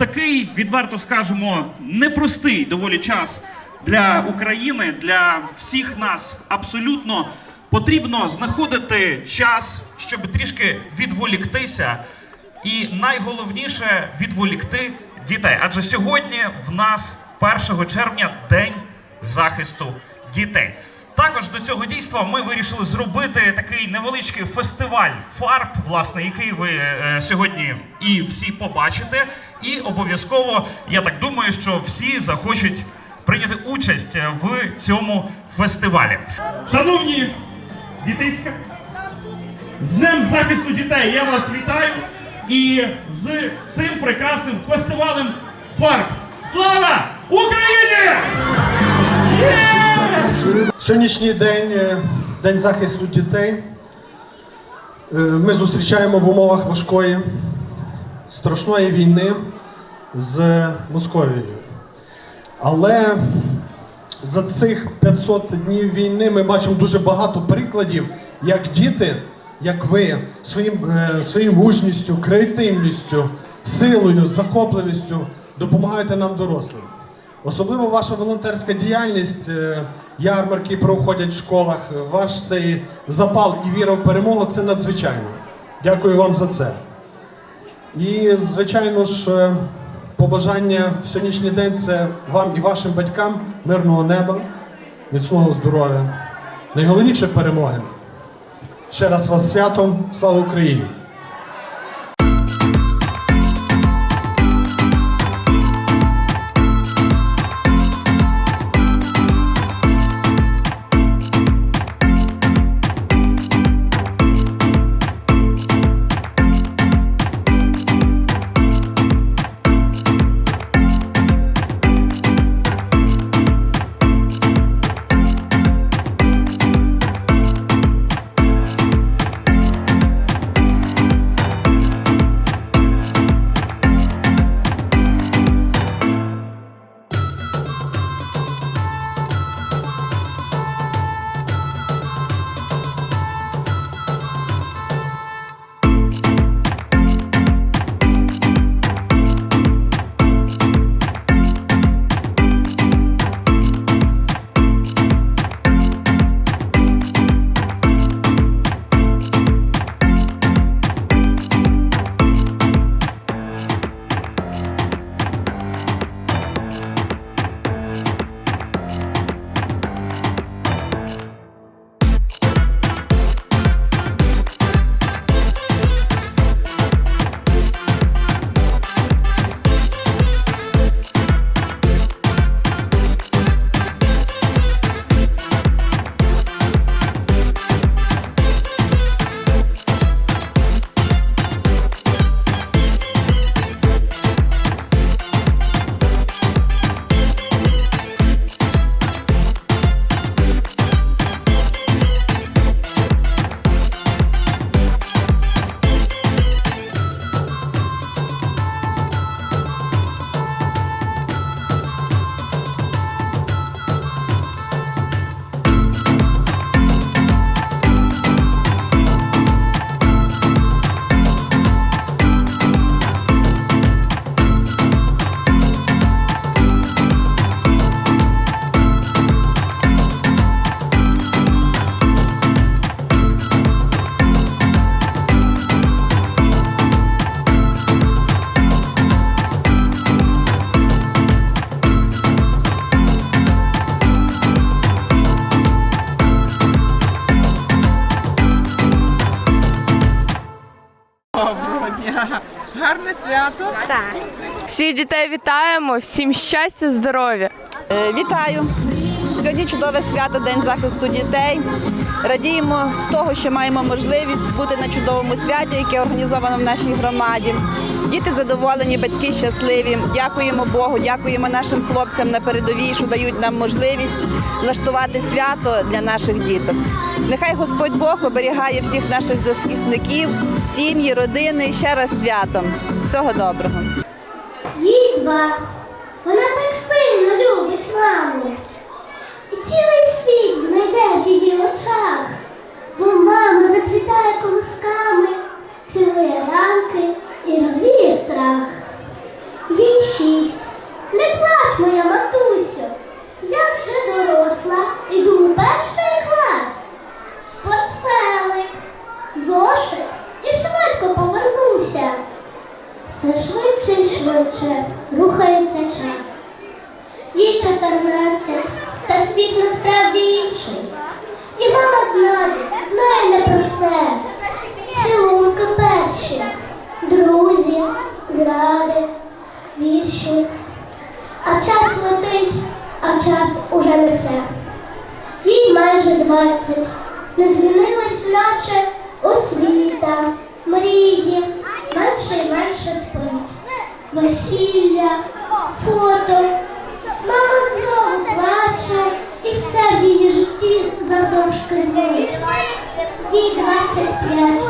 такий, відверто скажемо, непростий доволі час для України, для всіх нас абсолютно потрібно знаходити час, щоб трішки відволіктися, і найголовніше відволікти дітей. Адже сьогодні в нас 1 червня День захисту дітей. Також до цього дійства ми вирішили зробити такий невеличкий фестиваль фарб, власне, який ви е, сьогодні і всі побачите. І обов'язково, я так думаю, що всі захочуть прийняти участь в цьому фестивалі. Шановні дітейська, з Днем захисту дітей я вас вітаю і з цим прекрасним фестивалем фарб. Слава Україні! Сьогоднішній день е, День захисту дітей. Е, Ми зустрічаємо в умовах важкої, страшної війни з Московією. Але за цих 500 днів війни ми бачимо дуже багато прикладів, як діти, як ви, своїм, е, своєю мужністю, креативністю, силою, захопливістю допомагаєте нам дорослим. Особливо ваша волонтерська діяльність, е, ярмарки проходять в школах, е, ваш цей запал і віра в перемогу це надзвичайно. Дякую вам за це. І, звичайно ж, е, побажання в сьогоднішній день це вам і вашим батькам мирного неба, міцного здоров'я, найголовніше перемоги. Ще раз вас святом, слава Україні! Свято. Так. Всіх дітей вітаємо, всім щастя, здоров'я. Е, Вітаю! Сьогодні чудове свято День захисту дітей. Радіємо з того, що маємо можливість бути на чудовому святі, яке організовано в нашій громаді. Діти задоволені, батьки щасливі. Дякуємо Богу, дякуємо нашим хлопцям на передовій, що дають нам можливість влаштувати свято для наших діток. Нехай Господь Бог оберігає всіх наших захисників, сім'ї, родини. Ще раз святом. Всього доброго. Їй. Вона так сильно любить маму. І цілий світ знайде в її очах, бо мама заплітає колосками, несе. Їй майже двадцять, не змінилась, наче освіта, мрії, менше й менше спить. Весілля, фото. Мама знову плаче і все в її житті завдовжки змінить. Їй 25.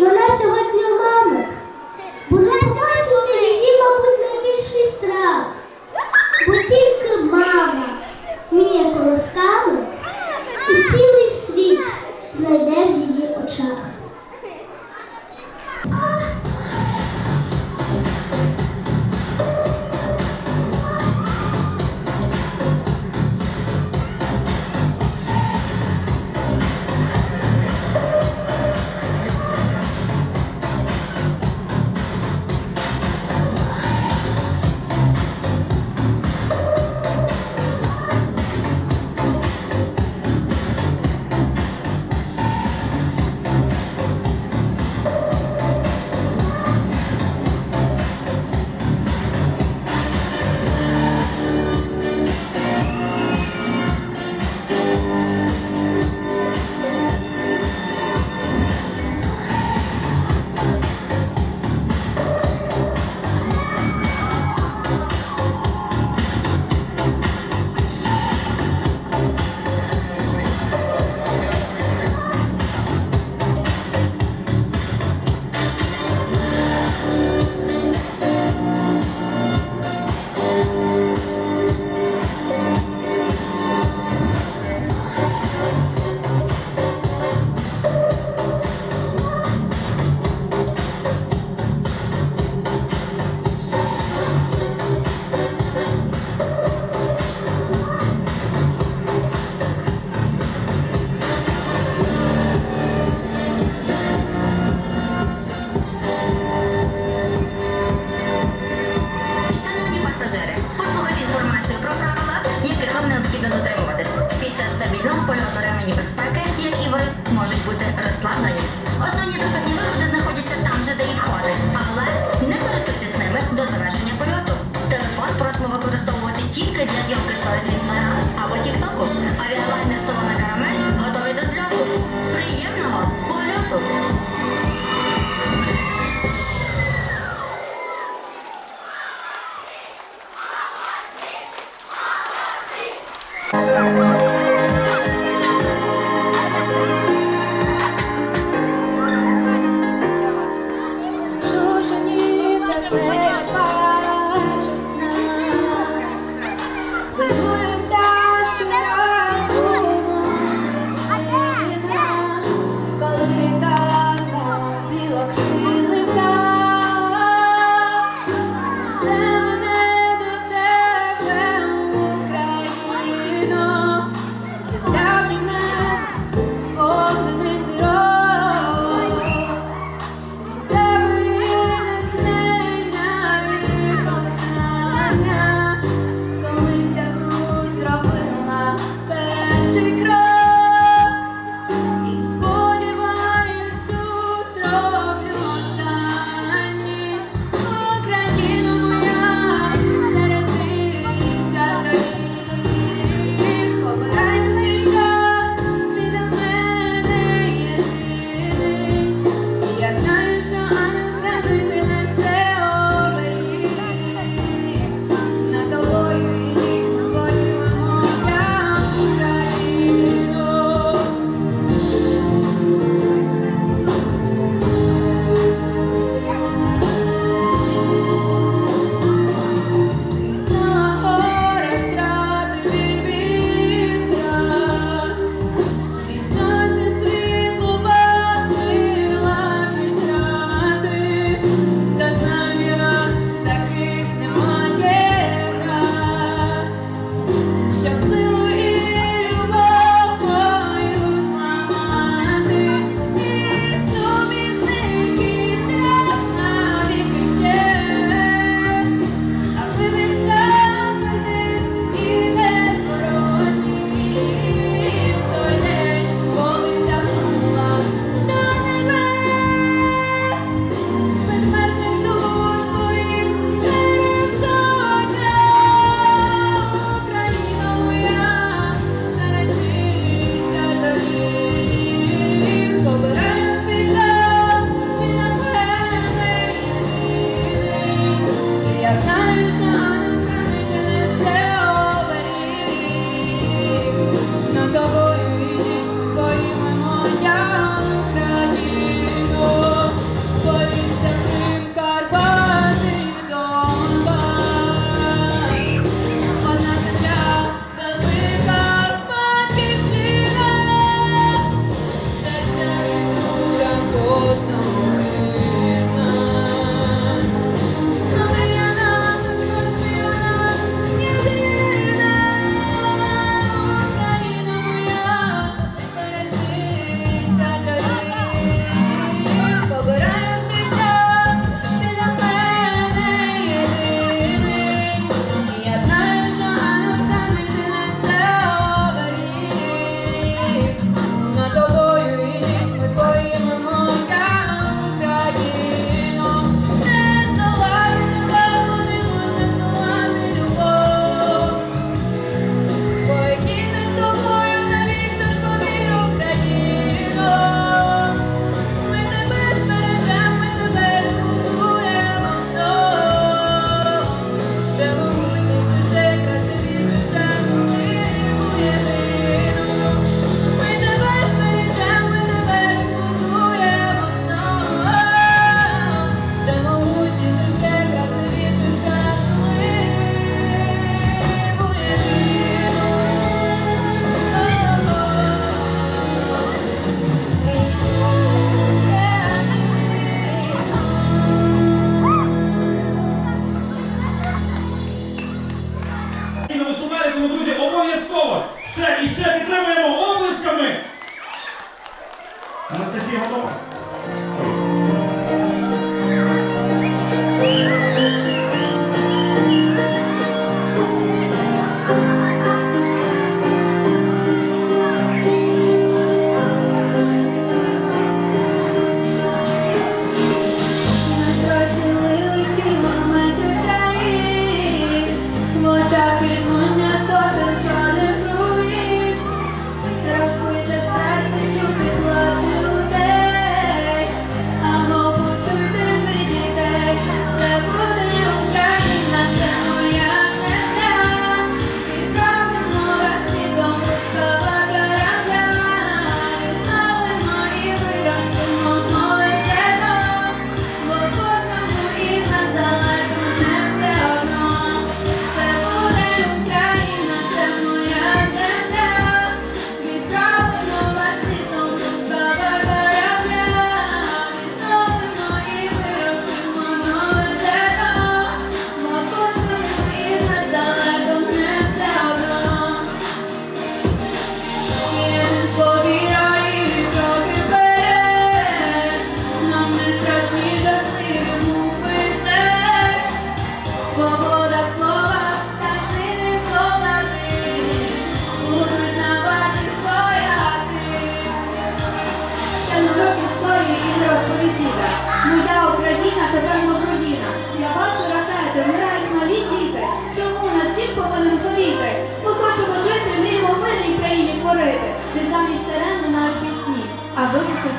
І вона сьогодні. можуть бути розслаблені. Основні запасні виходи знаходяться там же, де і входи. Але не користуйтесь ними до завершення польоту. Телефон просимо використовувати тільки для зйомки сторіс в інстаграм.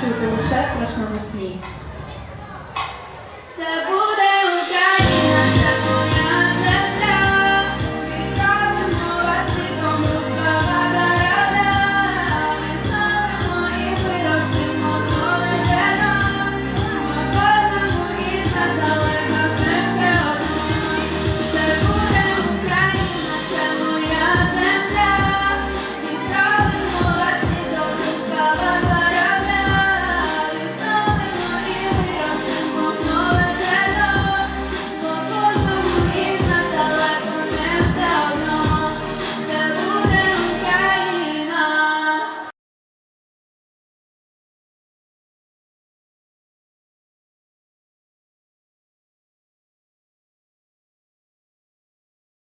Чути лише страшному сні.